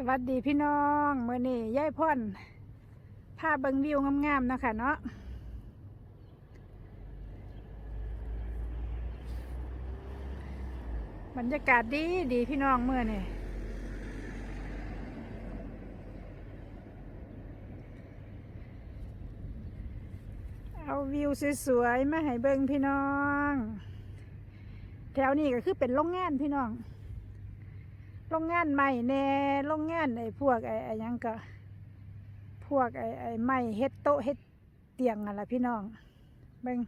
สวัสดีพี่น้องเมื่อนี้ย่ายพ่นพาเบิงวิวงามๆนะคะเนาะบรรยากาศดีดีพี่น้องเมื่อนี่เอาวิวสวยๆมาให้เบิงพี่น้อง แถวนี้ก็คือเป็นโรงงานพี่น้อง โรงงานใหม่แน่โรงงานไอ้พวกไอ้ไอ้ยังก็ พวกไอ้ไอ้ไม้เฮ็ดโต๊ะเฮ็ดเตียงอะไรพี่น้องเบิ่ง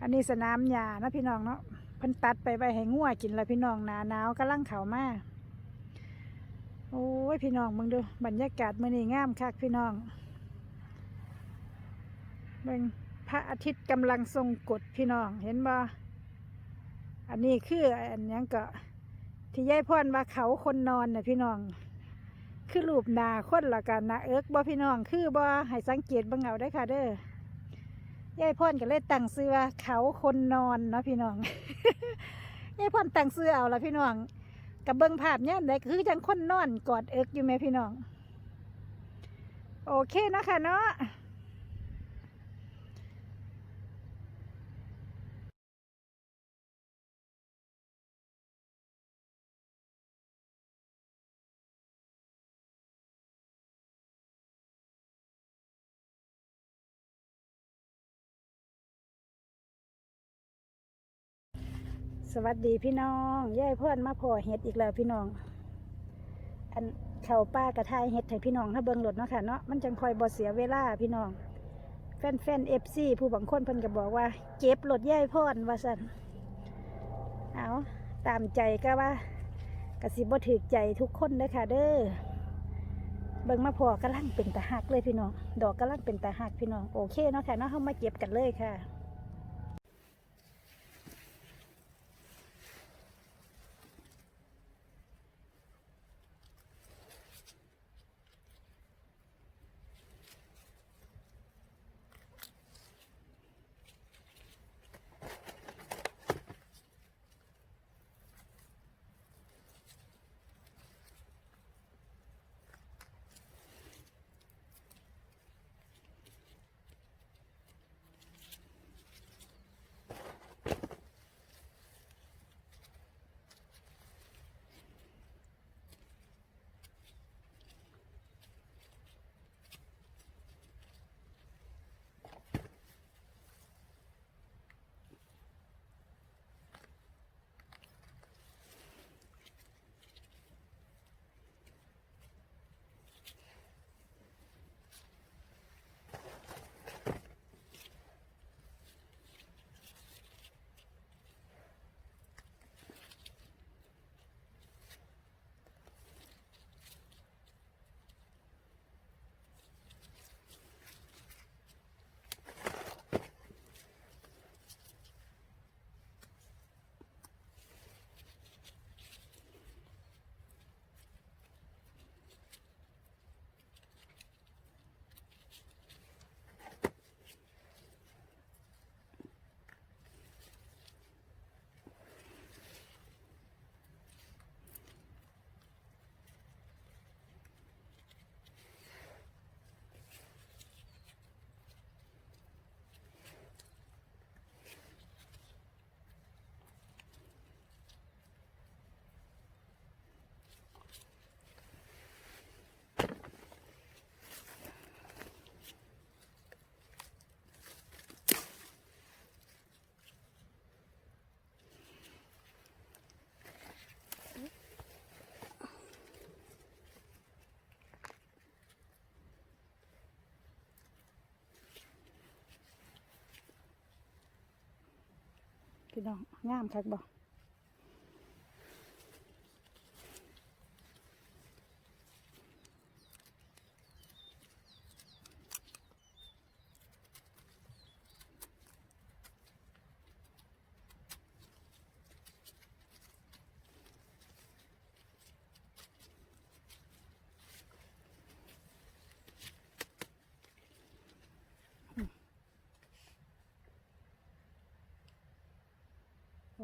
อันนี้สนามหญ้านะพี่น้องเนาะเพิ่นตัดไปไว้ให้งัวกินละพี่น้องหนาหนาวกำลังเข้ามาโอ้ยพี่น้องมึงดูบรรยากาศมื้อนี้งามคักพี่น้องเบิ่งพระอาทิตย์กำลังทรงกฎพี่น้องเห็นบ่ อันนี้คืออันยังก็ที่ยายพ่อนว่าเขาคนนอนน่ะพี่น้อง คือรูปนาคนละกันนะเอิกบ่พี่น้อง คือบ่ให้สังเกตบังเอาได้ค่ะเด้อยายพ่อนก็เลยตั้งซื้อเขาคนนอนเนาะพี่น้องยายพ่อนตั้งซื้อเอาละพี่น้องกับเบิ้งภาพเนี่ยได้คือจังคนนอนกอดเอิกอยู่ไหมพี่น้อง โอเคนะค่ะเนาะ วัสดีพี่น้องยายเพื่อนมาพอเห็ดอีกแล้วพี่น้อง อันเขาป้ากระทายเห็ดให้พี่น้องถ้าเบิ่งรถเนาะค่ะเนาะมันจังคอยบ่เสียเวลาพี่น้อง แฟนแฟนเอฟซีผู้บางคนเพิ่นก็บอกว่า เก็บรถยายพ่อนว่าสันเอาตามใจก็ว่ากสิบ่ถือใจทุกคนเด้อค่ะ เด้อเบิ่งมาพอกำลังเป็นตาหักเลยพี่น้อง ดอกกำลังเป็นตาหักพี่น้องโอเคเนาะค่ะเนาะเฮามาเก็บกันเลยค่ะ พี่น้องงามคักบอก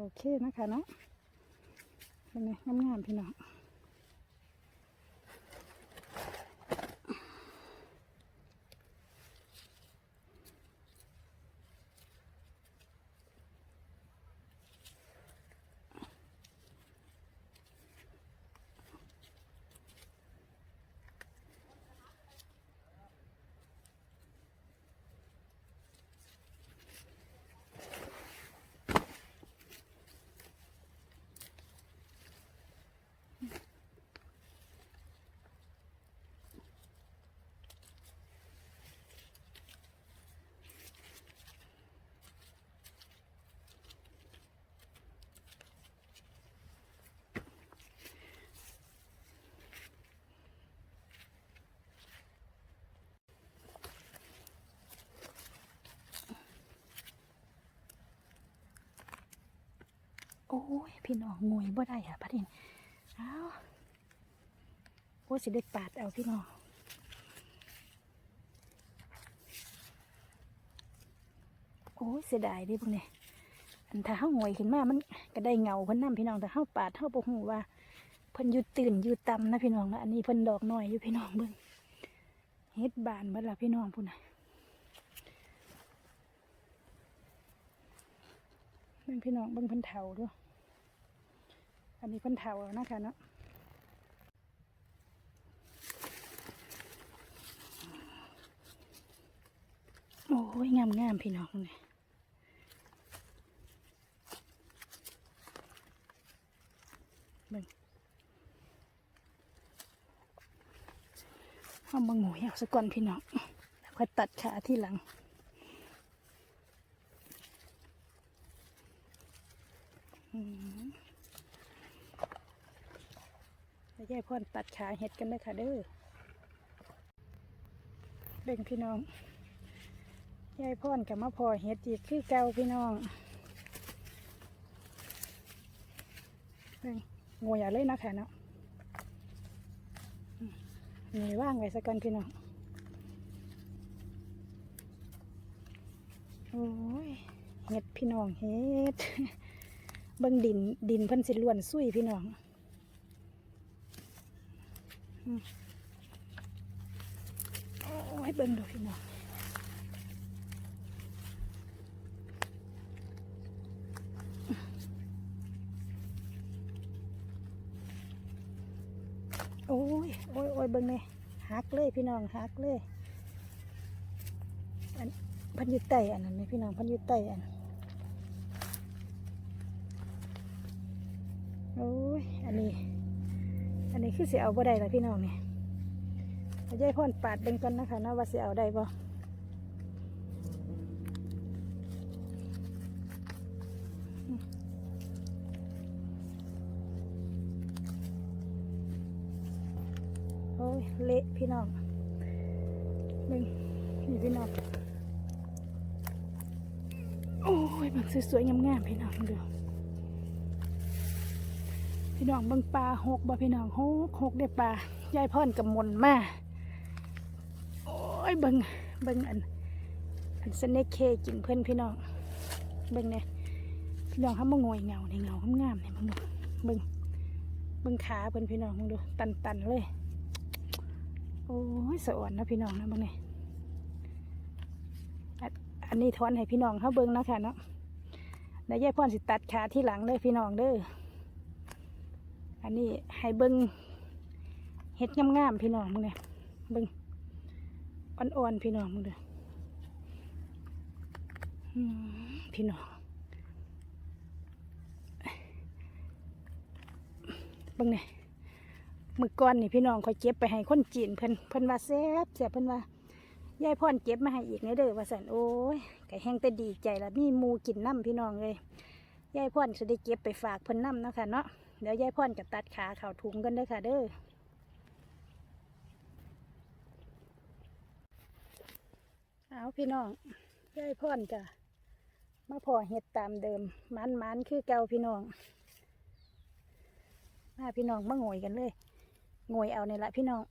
โอเคนะคะเนาะเป็นไงงามๆพี่น้อง อ้ยพี่น้องงวยบ่ได้อะพัดเห็นอ้าโอ้สิได้ปาดเอาพี่น้องโอ้ยเสียดายดิพวกนี้อันถ้าเฮางวยขึ้นมามันก็ได้เงาเพิ่นนํพี่น้องแต่เฮาปาดเฮาบ่ฮู้ว่าเพิ่นอยู่ตื่นอยู่ต่ำนะพี่น้องนะอันนี้เพิ่นดอกน้อยอยู่พี่น้องเบิ่งเฮ็ดบานเบิดละพี่น้องพุ่นน่ะเบิ่งพี่น้องเบิ่งเพิ่นเฒ่าด้วย อันนี้เพิ่นเฒ่าแล้วนะคะเนาะโอ้ยงามงามๆพี่น้องนี่เบิ่งเอามาหมูเอาสักก่อนพี่น้องแล้วค่อยตัดขาที่หลังอืม แล้วยายพ่อนตัดขาเห็ดกันเลยค่ะเด้อเบ่งพี่น้องยายพ่อนกับมาพอเห็ดอีกคือเก่าพี่น้องเบ่งงวยเอาเลยนะคะเนาะอืมนี่ว่างไว้สักกันพี่น้องโอ้ยเห็ดพี่น้องเห็ดเบิ่งดินดินเพิ่นสิล้วนซุยพี่น้อง โอ้ยเบิ่งดูพี่น้องโอ้ยโอ้ยโอ้ยเบิ่งเลยหักเลยพี่น้องหักเลยอันพันยุใต้อันนั้นไหมพี่น้องพันยุใต้อันโอ้ยอันนี้ คือสิเอาบ่ได้ละพี่น้องนี่ยายพ่อนปาดเบิ่งกันนะคะนะว่าสิเอาได้บ่โอ้ยเละพี่น้องเบิ่งนี่พี่น้องโอ้ยมันสวยๆงามๆพี่น้องเดู พี่น้องเบิ่งปลาหกบ่พี่น้องหกหกได้ปลายายพ่อนกับมนมาโอ้ยเบิ่งเบิ่งอันอันสเนคเคกินเพื่อนพี่น้องเบิ่งเนี่ยพี่น้องเขามางวยเงาในเงาข้างามเนี่ยมึงดูเบิ่งเบิ่งขาเพื่อนพี่น้องมึงดูตันตันเลยโอ้ยสะอ่อนนะพี่น้องนะเบิ่งเนี่ยอันนี้ทอนให้พี่น้องเขาเบิ่งนะค่ะเนาะแล้วยายพ่อนสิตัดขาที่หลังเลยพี่น้องเด้อ อันนี้ให้เบิ้งเห็ดงามๆพี่น้องมึงเนี่ยเบิ้งอ่อนๆพี่น้องมึงเด้อพี่น้องเบิ้งเนี่ยมือก้อนนี่พี่น้องคอยเก็บไปให้คนจีนเพิ่นเพิ่นว่าแซ่บแซ่บเพิ่นว่ายายพ่อนเก็บมาให้อีกเนี่ยเด้อว่าสันโอ้ยไก่แห้งแต่ดีใจละมีมูกินน้ำพี่น้องเลยยายพ่อนจะได้เก็บไปฝากเพิ่นน้ำเนาะค่ะเนาะ เดี๋ยวยายพ่อนจะตัดขาเข่าถุงกันด้อค่ะเด้อเอาพี่น้องยายพ่อนจ้ะมาพอเห็ดตามเดิมมันมันๆคือเก่าพี่น้องมาพี่น้องมาโงยกันเลยโงยเอาเนี่ยละพี่น้อง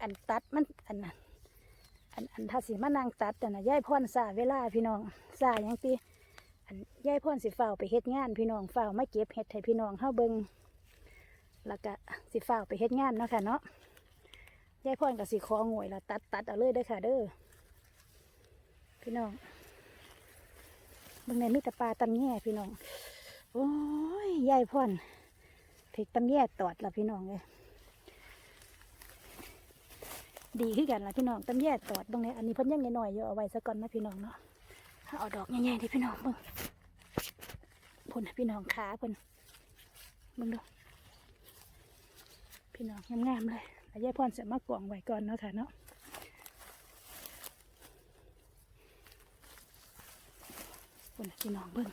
อันตัดมันอันนั้นอันอันถ้าสิมานั่งตัดแต่นะยายพ่อนสาเวลาพี่น้องสาอย่างตี อันยายพ่อนสิเฝ้าไปเฮ็ดงาน พี่น้องเฝ้าวมาเก็บเห็ดให้พี่น้องเฮาเบิงแล้วก็สิฟ้าไปเฮ็ดงานเนาะค่ะเนาะยายพรก็สิของวยแล้วตัดตัดเอาเลยเด้อค่ะ เด้อพี่น้องเบางในมีต่ปลาตำแย่พี่น้องโอ้ยยายพรถึกตำแย่ตอดละพี่น้องเลยดีขึ้นกันละพี่น้องตำแย่ตอดตรงนี้อันนี้เพิ่นยังน้อยๆอยู่เอาไว้ซะก่อนนะพี่น้องเนาะ เอาดอกใหญ่ๆดิพี่น้องเบิ่งพุ่นพี่น้องขาพิ่นเบิ่งดูพี่น้องงามๆเลยแล้วยายพรจะมากวางไว้ก่อนเนาะค่ะเนาะคนน่ะพี่น้องเบิ้ง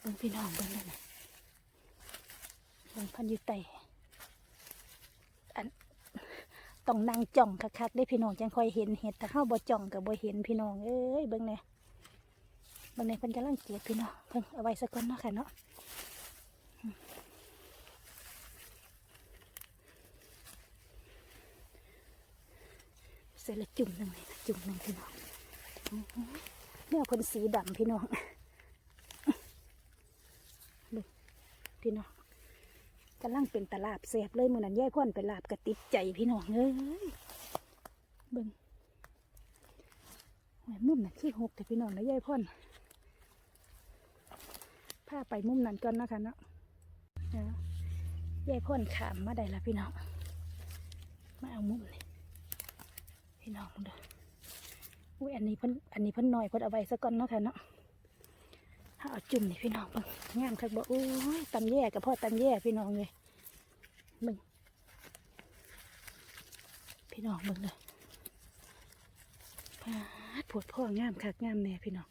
เบิ้งพี่น้องเบิ้งเลยนะเบิ้งพันยุไตอันต้องนั่งจ้องคักๆได้พี่น้องจังค่อยเห็นเห็ดแต่ข้าบ่จ้องกับบ่เห็นพี่น้องเอ้ยเบิ้งเนี่ย บิ้งเนี่ยเพิ่นจะลังเกียจพี่น้องเพิ่นเอาไว้สักก่อนเนาะค่ะเนาะเสร็จแล้วจุ่มหนึ่งเลยจุ่มหนึ่งพี่น้องเนี่ยคนสีดำพี่น้องเบิ่งพี่น้องกำลังเป็นตลาบแสบเลยมือนั้นย่ายพ่อนเป็นลาบกระติดใจพี่น้องเอ้ยเบิ่งโอ้ยมุมนั้นขี้หกแต่พี่น้องนะย่ายพ่อน พาไปมุมนั้นก่อนนะคะเนาะย่ายพ่อนขามมาได้ละพี่น้อง มาเอามุมนี้พี่น้องด้ออุ้ยอันนี้เพิ่นอันนี้เพิ่นหน้อยเพิ่นเอาไว้ซะก่อนเนาะค่ะเนาะถ้าเอาจุ่มนี่พี่น้องเบิ่งงามคักบ่โอ้ยตำแย่กับพ่อตำแย่พี่น้องเลยเบิ่งพี่น้องเบิ่งเลยพาดปวดพ่องามคักงามแน่พี่น้อง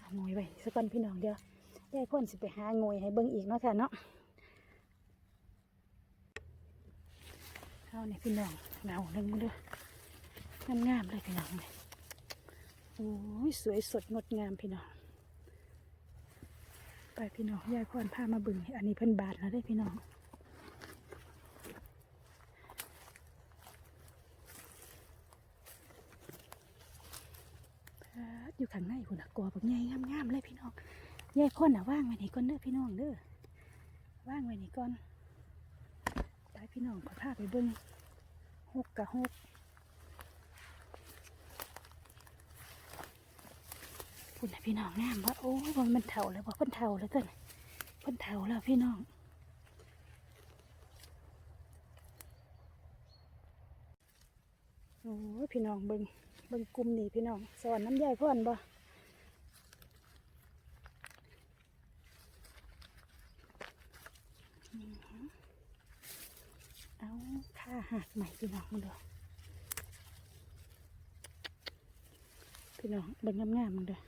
เอา งอยไว้ซะก่อนพี่น้องเดียวยายพ่นสิไปหางอยให้เบิ่งอีกเนาะค่ะเนาะเอาเนี่ยพี่น้องเงาหนึ่งเด้องามงามๆเลยพี่น้องเนี่ยโอ้ยสวยสดงดงามพี่น้องไปพี่น้องยายพรพามาบึงอันนี้เพิ่นบาทแล้วได้พี่น้องพาด อยู่ข้างในคุณน่ะกอบักใหญ่งามๆเลยพี่น้องยายพรน่ะว่างไว้นี่ก่อนเด้อพี่น้องเด้อว่างไว้นี่ก่อนไปพี่น้องขอพาไปเบิ้งหกกับหกคุณนะพี่น้องงามว่าโอ้ยมันเท่าแล้วว่าเพิ่นเท่าแล้วเต้นเพิ่นเท่าแล้วพี่น้องโอ้ยพี่น้องเบิ้ง บิ้งกลุ่มนี่พี่น้องสอนน้ำยายพ่อนบ่เอาค่าหาดใหม่พี่น้องมึงเด้อพี่น้องเบิ่งงามๆมึงเด้อ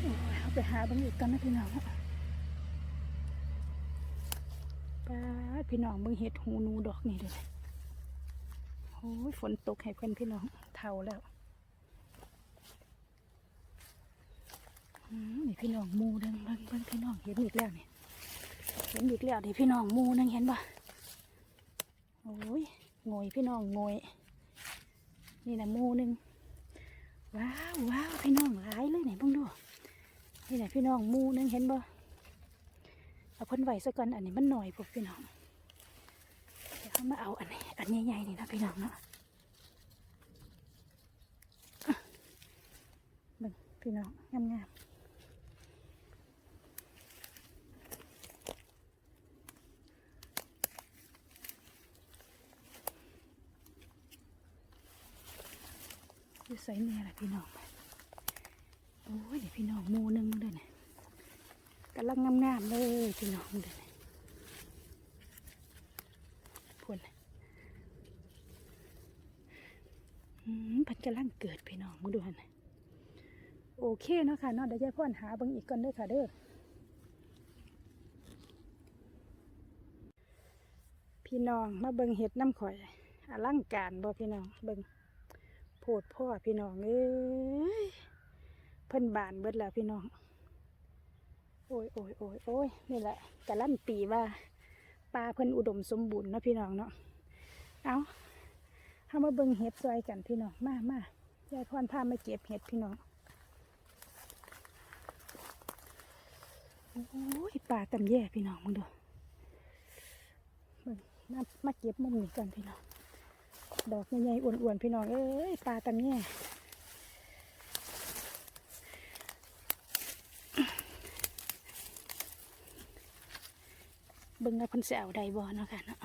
โอ้ยเอา ไปหาบิ่งอีกกันนะพี่น้องป้าพี่น้องเบิ่งเห็ดหูนูดอกนี่เด้อโอ้ยฝนตกให้เพื่อนพี่น้องเท่าแล้วอืมนี่พี่น้องมูเด้งเบิ่งเบิ่งพี่น้องเห็นอีกแล้วนี่เห็นอีกแล้วนี่พี่น้องมูนึงเห็นปะโอ้ยงอยพี่น้องงอยนี่นะมูหนึงว้าวว้าวพี่น้องหลายเลยไหนบิ่งดู นี่นะพี่น้องมูนึงเห็นปะเอาเพิ่นไว้ซะก่อนอันนี้มันหน่อยพวกพี่น้องเดี๋ยวเขามาเอาอันนี้อันใหญ่ๆนี่นะพี่น้องเนาะบิ่งพี่น้องงามๆยูใส่เนี่ยแหละพี่น้อง โอ้ยเดี๋ยวพี่น้องหมูหนึงเลยเนี่ยกำลังงามๆเลยพี่น้องเด้อพุ่นน่ะอืมเพันกำลังเกิดพี่น้องมึงดูหันะโอเคเนาะค่ะเนาะเดี๋ยวยายพ่อนหาบิ่งอีกก่อนเด้อค่ะเด้อพี่น้องมาเบิ่งเห็ดน้ำข่อยอลังการบ่พี่น้องเบิ่งโพดพ่อพี่น้องเอ้ย เพิ่นบานเบิดแล้วพี่น้อง โอ้ยโอ้ยโอ้ยโอ้ยนี่แหละกะลั่นตีว่าปลาเพิ่นอุดมสมบูรณ์นะพี่น้องเนาะ เอาเฮามาเบิ่งเห็ดซอยกันพี่น้อง มา มายายพรพามาเก็บเห็ดพี่น้อง โอ้ยปลาตำแย่พี่น้องมึงดูเบิ่งมามาเก็บมุมนี้ก่อนพี่น้อง ดอกใหญ่ๆอ้วนๆพี่น้อง เอ้ยปลาตำแย่ เบิ่งว่าเพิ่นสิเอาได้บ่เนาะค่ะเนาะ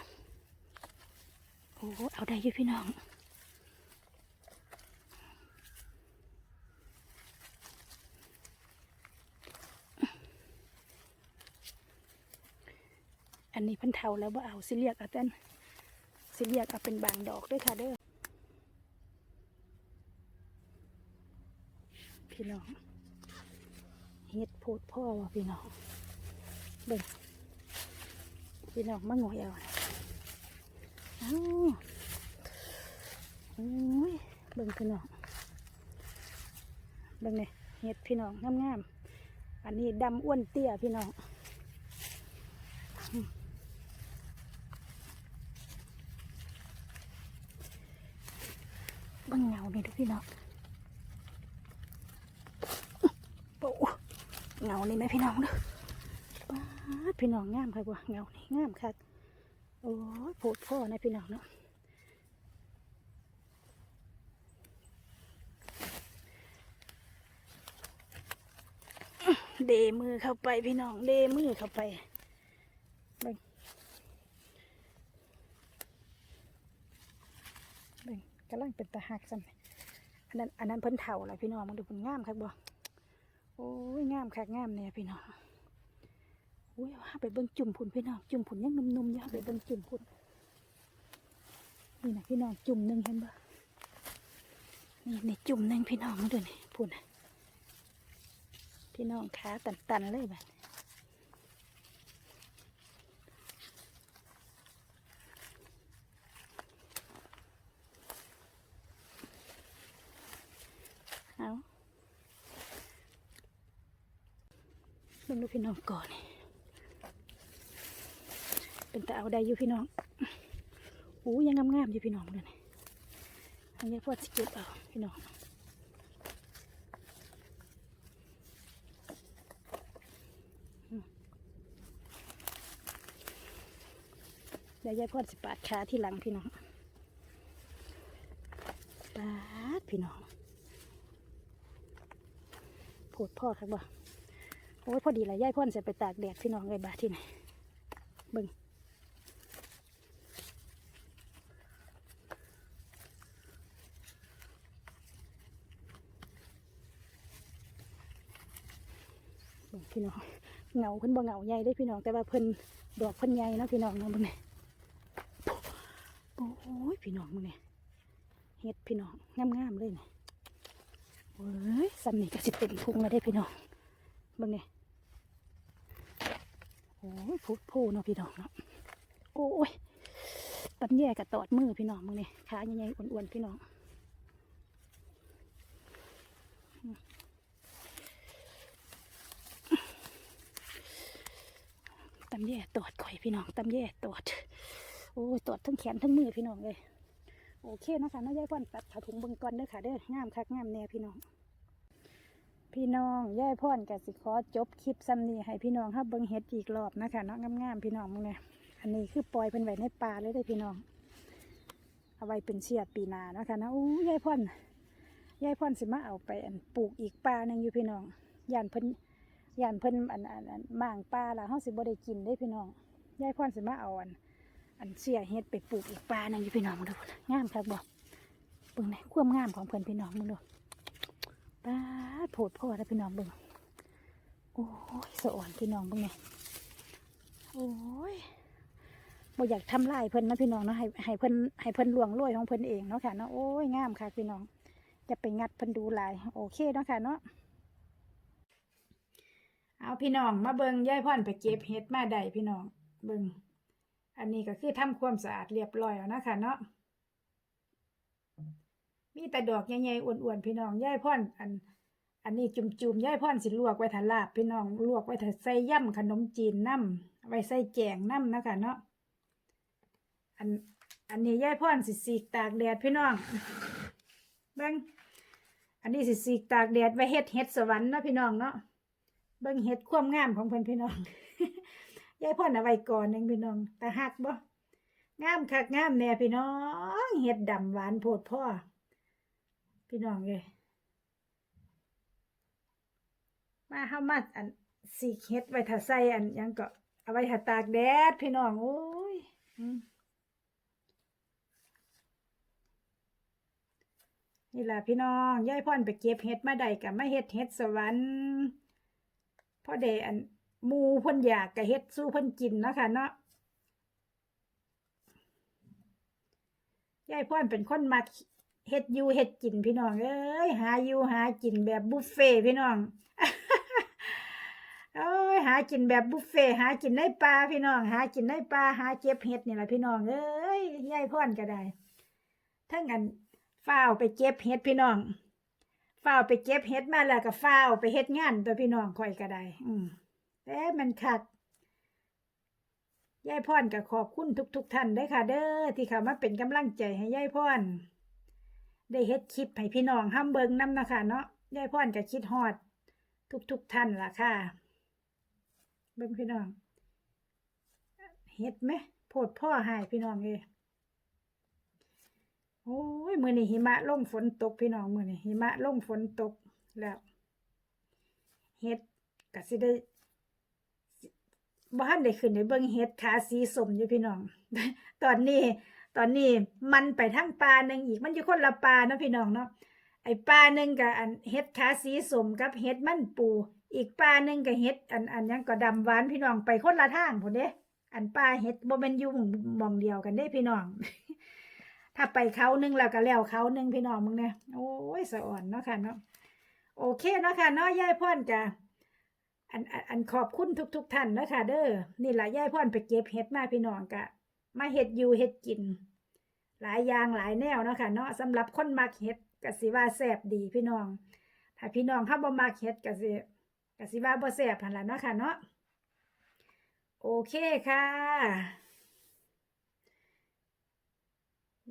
โอ้เอาได้อยู่พี่น้องอันนี้พิ่นเทาแล้วบ่เอาสิเรียกเอาแต่นสิเรียกเอาเป็นบางดอกด้วยค่ะเด้อพี่น้องเฮ็ดโพดพ่อว่ะพี่น้องเบิ่ง พี่น้องมาหงอยเอาเอาโอ้ยเบิ่งพี่น้องเบิ่งเนี่ยเห็ดพี่น้องงามๆอันนี้ดำอ้วนเตี้ยพี่น้องเบิ่งเงานี่เดูพี่น้องโอ้เงานี่ไหมพี่น้องเด้อ พี่น้องงามค่ะบ่เงานี่งามค่ะโอ้ยโผดพ่อนะพี่น้องเนาะเดมือเข้าไปพี่น้องเดมือเข้าไปเบ่งเบ่งกำลังเป็นตาหักซ้ำอันนั้นอันนั้นเพิ่นเถ่าแล้วพี่น้องมันดูเพิ่นงามค่ะบ่โอ้ยงามค่ะงามเนี่ยพี่น้อง อุ้ยเอาไปเบิ่งจุ่มผุนพี่น้องจุ่มผุนยังนุ่มๆอยู่เอาไปเบิ่งจุ่มผุนนี่นะพี่น้องจุ่มหนึ่งเห็นบ่นี่นี่จุ่มหนึ่งพี่น้องมาดูนี่ผุนพี่น้องขาตันๆเลยแบบเอาเบิ่งดูพี่น้องก่อนนี่ เป็นแต่เอาได้อยู่พี่น้องอู้ยังงามๆอยู่พี่น้องเลยนี่อันนี้พวกสเก็บเอาพี่น้องเดี๋ยวยายพอดสิปาดขาที่หลังพี่น้องปาดพี่น้องโพดพ่อครับบ่โอ้ยพอดีละยายพ่อนจะไปตากแดดพี่น้องเลยบาทที่ไหนเบิ่ง พี่น้องเงาเพิ่นบ่เงาใหญ่ได้พี่น้องแต่ว่าเพิ่นดอกเพิ่นใหญ่นะพี่น้องเนาะเบิ่งนี่โอ้ยพี่น้องมึงเนี่ยเฮ็ดพี่น้องงามๆเลยนี่โอ้ยซ้ำนี่ก็สิเต็มพุงแล้วได้พี่น้องเบิ่งนี่โอ้ยพูดพูเนาะพี่น้องเนาะโอ้ยตำแย่กับตอดมือพี่น้องมึงเนี่ยขาใหญ่ๆอ้วนๆพี่น้อง ตำแย่ตอดข่อยพี่น้องตำแย่ตอดโอ้ยตอดทั้งแขนทั้งมือพี่น้องเลยโอเคนะคะน้องยายพ่อนตัดผ้าถุงเบิ่งก่อนเด้อค่ะเด้องามคักงามแน่พี่น้อง พี่น้องยายพ่อนกับสิขอจบคลิปซ้ำนี้ให้พี่น้องครับเบิ่งเฮ็ดอีกรอบนะคะเนาะงามๆพี่น้องมึงเนี่ยอันนี้คือปล่อยเพิ่นไว้ในป่าเลยได้พี่น้อง เอาไว้เป็นเชียดปีนานะคะนะอู้ยายพ่อนยายพ่อนสิมาเอาไปปลูกอีกป่าหนึงอยู่พี่น้องย่านเพิ่น ย่านเพิ่นอันอันอันมางป่าละเฮาสิบ่ได้กินได้พี่น้องยายพ่อนสิมาเอาอัน อันเสียเฮ็ดไปปลูกอีกป่าหนึงอยู่พี่น้องมึงดูงามครับบ่เบิ่งในความงามของเพิ่นพี่น้องมึงดูป้าโผดพ่อแล้วพี่น้องเบิ่งโอ้ยสะอ่อนพี่น้องเบิ่งไงโอ้ยบ่อยากทำลายเพิ่นนะพี่น้องเนาะให้ให้เพิ่นให้เพิ่นลวงโรยของเพิ่นเองเนาะค่ะเนาะโอ้ยงามค่ะพี่น้อง จะไปงัดเพิ่นดูหลายโอเคเนาะค่ะเนาะ เอาพี่น้องมาเบิงยายพ่อนไปเก็บเห็ดมาได้พี่น้องเบิงอันนี้ก็คือทำความสะอาดเรียบร้อยแล้วนะคะเนาะมีแต่ดอกใหญ่ๆอ้วนๆพี่น้องย่ายพ่อนอัน อันนี้จุ่มๆยายพ่อนสิลวกไว้ถ้าลาบพี่น้องลวกไว้ถ้าใส่ย่ำขนมจีนน้ำไว้ใส่แกงน้ำนะคะเนาะอันอันนี้ยายพ่อนสิสีกตากแดดพี่น้องเบิงอันนี้สิสีกตากแดดไว้เฮ็ดเฮ็ดสวรรค์เนาะพี่น้องเนาะ บิ่งเฮ็ดความงามของเพิ่นพี่น้องยายพ่อนเอาไว้ก่อนนึงพี่น้องตาหักบ่งามคักงามแน่พี่น้องเฮ็ดดำหวานโพดพ่อพี่น้องเอ้ยมาเฮามาอันสีเฮ็ดไว้ถ้าใส่อันยังก็เอาไว้ถ้าตากแดดพี่น้องโอ้ยอืมนี่ล่ะพี่น้องยายพ่อนไปเก็บเฮ็ดมาได้ก็มาเฮ็ดเฮ็ดสวรรค์ พ่อได้อันมูเพิ่นอยากก็เฮ็ดสู่เพิ่นกินนะคะเนาะยายพ่อนเป็นคนมักเฮ็ดยูเฮ็ดกินพี่น้องเอ้ยหายูหากินแบบบุฟเฟ่พี่น้องโอ้ยหากินแบบบุฟเฟ่หากินในป่าพี่น้อง หากินในป่าหาเก็บเห็ดนี่แหละพี่น้องเอ้ยยายพ่อนก็ได้ทั้งอันฝ้าวไปเก็บเห็ดพี่น้อง ฝ้าไปเก็บเห็ดมาแล้วก็ฝ้าไปเฮ็ดงานตัวพี่น้องค่อยก็ได้ อืมแต่มันคักยายพ่อนก็ขอบคุณทุก ๆทท่านด้ค่ะ เด้อที่เข้ามาเป็นกำลังใจให้ยายพ่อนได้เฮ็ดคลิปให้พี่น้องห้ามเบิงนํนะคะเนาะยายพ่อนก็คิดฮอด ทุก ๆ ท่านล่ะค่ะ เบิ่งพี่น้องเฮ็ดไหมโพดพ่อหายพี่น้องเลย โอ้ยมือนี้หิมะล่งฝนตกพี่น้องมือนี้หิมะล่งฝนตกแล้วเฮ็ดก็สิได้บ่ทันได้ขึ้นได้เบิ่งเฮ็ดขาสีสมอยู่พี่น้อง ตอนนี้ ตอนนี้มันไปทางปลาหนึ่งอีกมันอยู่คนละปลาเนาะพี่น้องเนาะไอปลาหนึ่งกับอันเฮ็ดขาสีส้มกับเฮ็ดมันปู อีกปลาหนึ่งก็เฮ็ดอันอันยังก็ดำหวานพี่น้องไปคนละทางพุ่นเด้อันปลาเฮ็ดบ่แม่นอยู่หม้องมองเดียวกันเด้พี่น้อง ถ้าไปเขาหนึงแล้วก็แล้วเขาหนึงพี่น้องมึงเนี่ยโอ้ยสะอ่อนเนาะค่ะเนาะโอเคเนาะค่ะเนาะยายพ่อนจ้ะอันอันขอบคุณทุกๆท่านเนาะค่ะเด้อนี่แหละยายพ่อนไปเก็บเฮ็ดมาพี่น้องกะ มาเฮ็ดอยู่เฮ็ดกิน หลายอย่างหลายแนวเนาะค่ะเนาะสำหรับคนมักเฮ็ดก็สิว่าแซ่บดีพี่น้อง ถ้าพี่น้องเฮาบ่มักเฮ็ดก็สิก็สิว่าบ่แซ่บหันละเนาะค่ะเนาะโอเคค่ะ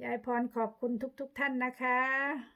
ยายพรขอบคุณทุกๆทท่านนะคะ